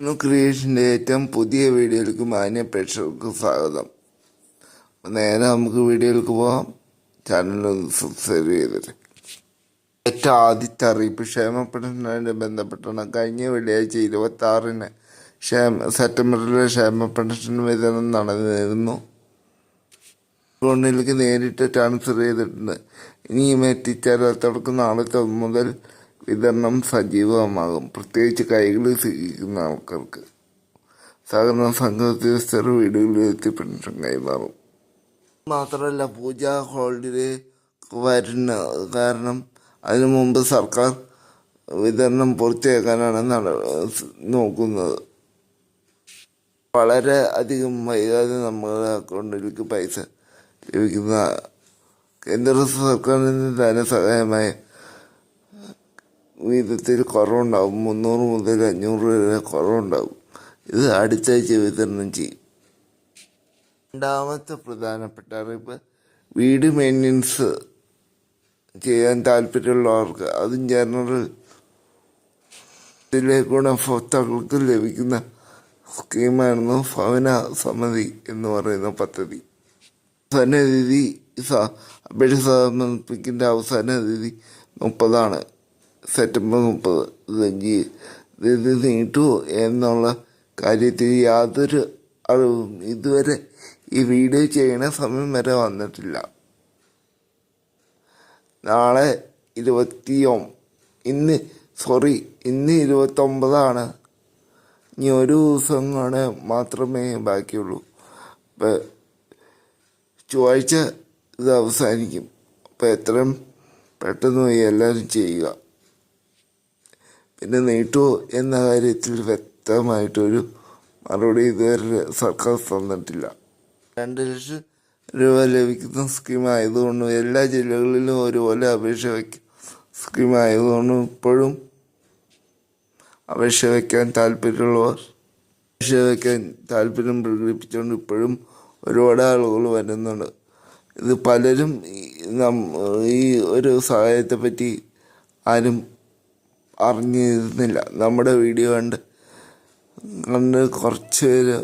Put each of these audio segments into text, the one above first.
ഇന്ന് ക്രിയേഷന്റെ ഏറ്റവും പുതിയ വീഡിയോയിലേക്ക് മാന്യ പ്രേക്ഷകർക്ക് സ്വാഗതം. നേരെ നമുക്ക് വീഡിയോയിലേക്ക് പോകാം. ചാനലൊന്ന് സബ്സ്ക്രൈബ് ചെയ്തിട്ട്. ഏറ്റവും ആദ്യത്തെ അറിയിപ്പ് ക്ഷേമപ്പെടേണ്ടതുമായി ബന്ധപ്പെട്ടാണ്. കഴിഞ്ഞ വെള്ളിയാഴ്ച ഇരുപത്തി ആറിന് ക്ഷേമ സെപ്റ്റംബറിലെ ക്ഷേമ പെൻഷൻ വിതരണം നടന്നിരുന്നു. അക്കൗണ്ടിലേക്ക് നേരിട്ട് ട്രാൻസ്ഫർ ചെയ്തിട്ടുണ്ട്. ഇനിയും എത്തിച്ചേരാത്തവർക്ക് നാളെ മുതൽ വിതരണം സജീവമാകും. പ്രത്യേകിച്ച് കൈകൾ സ്വീകരിക്കുന്ന ആൾക്കാർക്ക്. സഹകരണ സംഘ ഉദ്യോഗസ്ഥർ വീടുകളിൽ എത്തി പെൻഷൻ കൈമാറും. മാത്രമല്ല പൂജ ഹോളിഡേ വരുന്ന കാരണം അതിനു മുമ്പ് സർക്കാർ വിതരണം പൂർത്തിയാക്കാനാണ് നട നോക്കുന്നത്. വളരെ അധികം വൈകാതെ നമ്മുടെ അക്കൗണ്ടിലേക്ക് പൈസ ലഭിക്കുന്ന കേന്ദ്ര സർക്കാരിൽ നിന്ന് ധനസഹായമായ വിധത്തിൽ കുറവുണ്ടാവും മുന്നൂറ് മുതൽ അഞ്ഞൂറ് വരെ കുറവുണ്ടാവും ഇത് അടുത്താഴ്ച വിതരണം ചെയ്യും. രണ്ടാമത്തെ പ്രധാനപ്പെട്ട അറിയിപ്പ് വീട് മെയിന്റനൻസ് ചെയ്യാൻ താല്പര്യമുള്ളവർക്ക് അതും ജനറൽ ഇതിലെ ഗുണഭോക്താക്കൾക്ക് ലഭിക്കുന്ന സ്കീമായിരുന്നു ഭവന സമിതി എന്ന് പറയുന്ന പദ്ധതി. അവസാന തീയതി അപേക്ഷ സമർപ്പിക്കേണ്ട അവസാന തീയതി മുപ്പതാണ്. സെപ്റ്റംബർ മുപ്പത് ഇത് ഇത് നീട്ടുമോ എന്നുള്ള കാര്യത്തിൽ യാതൊരു അറിവും ഇതുവരെ ഈ വീഡിയോ ചെയ്യണ സമയം വരെ വന്നിട്ടില്ല. നാളെ ഇരുപത്തി ഒ- ഇന്ന് സോറി ഇന്ന് ഇരുപത്തൊമ്പതാണ്. ഇനി ഒരു ദിവസം മാത്രമേ ബാക്കിയുള്ളൂ. അപ്പം ചൊവ്വാഴ്ച ഇത് അവസാനിക്കും. അപ്പോൾ എത്രയും പെട്ടെന്ന് പോയി എല്ലാവരും ചെയ്യുക. പിന്നെ നീട്ടുമോ എന്ന കാര്യത്തിൽ വ്യക്തമായിട്ടൊരു മറുപടി ഇതുവരെ സർക്കാർ തന്നിട്ടില്ല. രണ്ട് ലക്ഷം രൂപ ലഭിക്കുന്ന സ്കീം ആയതുകൊണ്ടും എല്ലാ ജില്ലകളിലും ഒരുപോലെ അപേക്ഷ വയ്ക്കും സ്കീം ആയതുകൊണ്ടും ഇപ്പോഴും അപേക്ഷ വയ്ക്കാൻ താല്പര്യമുള്ളവർ അപേക്ഷ വയ്ക്കാൻ താല്പര്യം പ്രകടിപ്പിച്ചുകൊണ്ട് ഇപ്പോഴും ഒരുപാട് ആളുകൾ വരുന്നുണ്ട്. ഇത് പലരും ഈ ഒരു സഹായത്തെപ്പറ്റി ആരും അറിഞ്ഞിരുന്നില്ല. നമ്മുടെ വീഡിയോ കണ്ട് കണ്ട് കുറച്ച് പേര്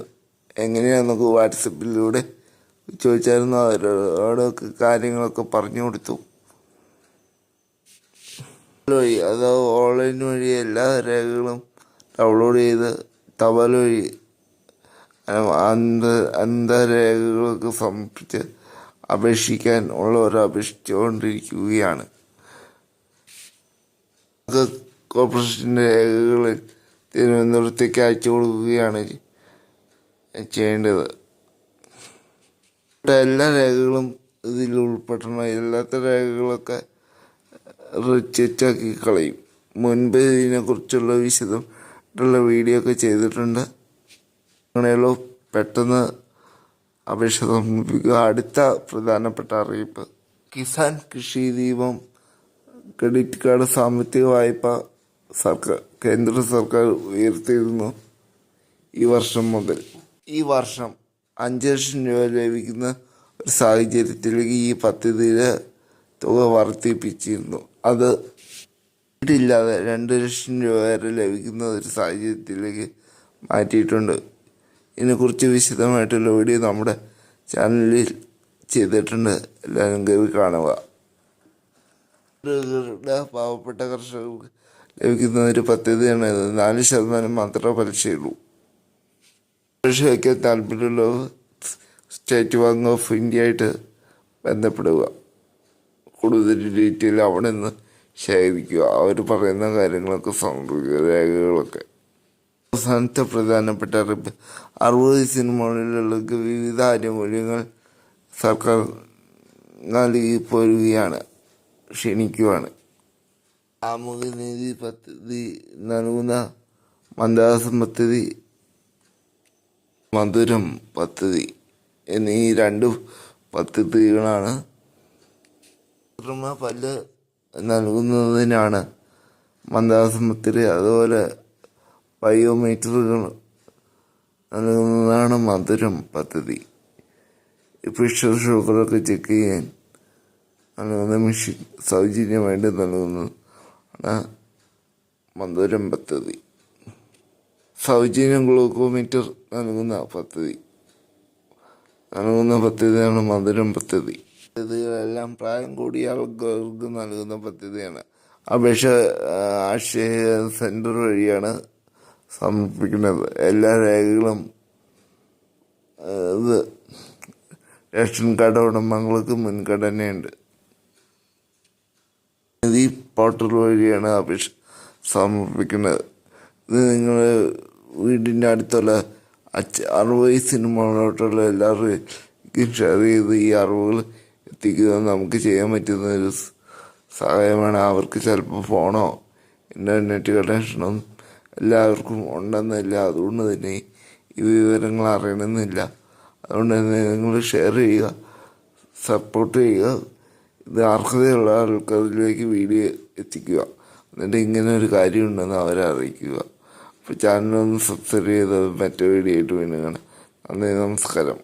എങ്ങനെയാണെന്നൊക്കെ വാട്സപ്പിലൂടെ ചോദിച്ചായിരുന്നു. അവരോടൊക്കെ കാര്യങ്ങളൊക്കെ പറഞ്ഞു കൊടുത്തു. വഴി അത് ഓൺലൈൻ വഴി എല്ലാ രേഖകളും ഡൗൺലോഡ് ചെയ്ത് തപാൽ വഴി അന്ത അന്തരേഖകളൊക്കെ സമർപ്പിച്ച് അപേക്ഷിക്കാൻ ഉള്ളവർ അപേക്ഷിച്ചുകൊണ്ടിരിക്കുകയാണ്. അത് കോർപ്പറേഷന്റെ രേഖകൾ തിരുവനന്തപുരത്തേക്ക് അയച്ചു കൊടുക്കുകയാണ് ചെയ്യേണ്ടത്. എല്ലാ രേഖകളും ഇതിൽ ഉൾപ്പെടണം. എല്ലാത്ത രേഖകളൊക്കെ റിച്ചാക്കി കളയും. മുൻപ് ഇതിനെക്കുറിച്ചുള്ള വിശദമായിട്ടുള്ള വീഡിയോ ഒക്കെ ചെയ്തിട്ടുണ്ട്. അങ്ങനെയുള്ള പെട്ടെന്ന് അപേക്ഷ സമർപ്പിക്കുക. അടുത്ത പ്രധാനപ്പെട്ട അറിയിപ്പ്. കിസാൻ കൃഷി ദീപം ക്രെഡിറ്റ് കാർഡ് സാമ്പത്തിക വായ്പ സർക്കാർ കേന്ദ്ര സർക്കാർ ഉയർത്തിയിരുന്നു ഈ വർഷം മുതൽ. ഈ വർഷം അഞ്ച് ലക്ഷം രൂപ ലഭിക്കുന്ന ഒരു സാഹചര്യത്തിലേക്ക് ഈ പദ്ധതിയുടെ തുക വർദ്ധിപ്പിച്ചിരുന്നു. അത് ഇല്ലാതെ രണ്ട് ലക്ഷം രൂപ വരെ ലഭിക്കുന്ന ഒരു സാഹചര്യത്തിലേക്ക് മാറ്റിയിട്ടുണ്ട്. ഇതിനെക്കുറിച്ച് വിശദമായിട്ടുള്ള വീഡിയോ നമ്മുടെ ചാനലിൽ ചെയ്തിട്ടുണ്ട്. എല്ലാവരും കയറി കാണുക. പാവപ്പെട്ട കർഷകർക്ക് ലഭിക്കുന്ന ഒരു പദ്ധതിയാണ് നാല് ശതമാനം മാത്രമേ പലിശയുള്ളൂ. പലിശ വയ്ക്കാൻ താല്പര്യമുള്ളവർ സ്റ്റേറ്റ് ബാങ്ക് ഓഫ് ഇന്ത്യ ആയിട്ട് ബന്ധപ്പെടുക. കൂടുതൽ ഡീറ്റെയിൽ അവിടെ നിന്ന് ശേഖരിക്കുക. അവർ പറയുന്ന കാര്യങ്ങളൊക്കെ സമർപ്പിക്കുക രേഖകളൊക്കെ. അവസാനത്തെ പ്രധാനപ്പെട്ട അറിയിപ്പ് അറുപത് സിനിമകളിലുള്ള വിവിധ ആനുകൂല്യങ്ങൾ സർക്കാർ നൽകി പോരുകയാണ്. ക്ഷണിക്കുവാണ്. സാമൂഹ്യനീതി പദ്ധതി നൽകുന്ന മന്ദാസം പദ്ധതി മധുരം പദ്ധതി എന്നീ രണ്ട് പദ്ധതികളാണ് കൃത്രിമ പല്ല് നൽകുന്നതിനാണ് മന്ദാസം പദ്ധതി അതുപോലെ ബയോമീറ്ററുകൾ നൽകുന്നതാണ് മധുരം പദ്ധതി പ്രഷർ ഷുഗറൊക്കെ ചെക്ക് ചെയ്യാൻ നൽകുന്ന മെഷീൻ സൗജന്യമായിട്ട് നൽകുന്നത് ആണ്. മധുരം പദ്ധതി. സൗജന്യ ഗ്ലൂക്കോമീറ്റർ നൽകുന്ന പദ്ധതി. നൽകുന്ന പദ്ധതിയാണ് മധുരം പദ്ധതി. പദ്ധതികളെല്ലാം പ്രായം കൂടിയ ആൾക്കാർക്ക് നൽകുന്ന പദ്ധതിയാണ്. അപേക്ഷ ആശയ സെന്റർ വഴിയാണ് സമർപ്പിക്കുന്നത്. എല്ലാ രേഖകളും ഇത് റേഷൻ കാർഡ് ഉടമകൾക്ക് മുൻഗണനയുണ്ട്. പോർട്ടൽ വഴിയാണ് അപേക്ഷ സമർപ്പിക്കുന്നത്. ഇത് നിങ്ങൾ വീടിന്റെ അടുത്തുള്ള അച്ഛ അറുപത് സിനിമകളോട്ടുള്ള എല്ലാവർക്കും ഷെയർ ചെയ്ത് ഈ അറിവുകൾ എത്തിക്കുക നമുക്ക് ചെയ്യാൻ പറ്റുന്ന ഒരു സഹായമാണ്. അവർക്ക് ചിലപ്പോൾ ഫോണോ ഇന്റർനെറ്റ് കണക്ഷനോ എല്ലാവർക്കും ഉണ്ടെന്നില്ല. അതുകൊണ്ട് തന്നെ ഈ വിവരങ്ങൾ അറിയണമെന്നില്ല. അതുകൊണ്ട് തന്നെ നിങ്ങൾ ഷെയർ ചെയ്യുക സപ്പോർട്ട് ചെയ്യുക. ഇത് അർഹതയുള്ള ആൾക്കാരിലേക്ക് വീഡിയോ എത്തിക്കുക. എന്നിട്ട് ഇങ്ങനെ ഒരു കാര്യമുണ്ടെന്ന് അവരെ അറിയിക്കുക. അപ്പോൾ ചാനലൊന്ന് സബ്സ്ക്രൈബ് ചെയ്ത് മറ്റേ വീഡിയോ ആയിട്ട് വീണ്ടും കാണാം നന്ദി നമസ്കാരം.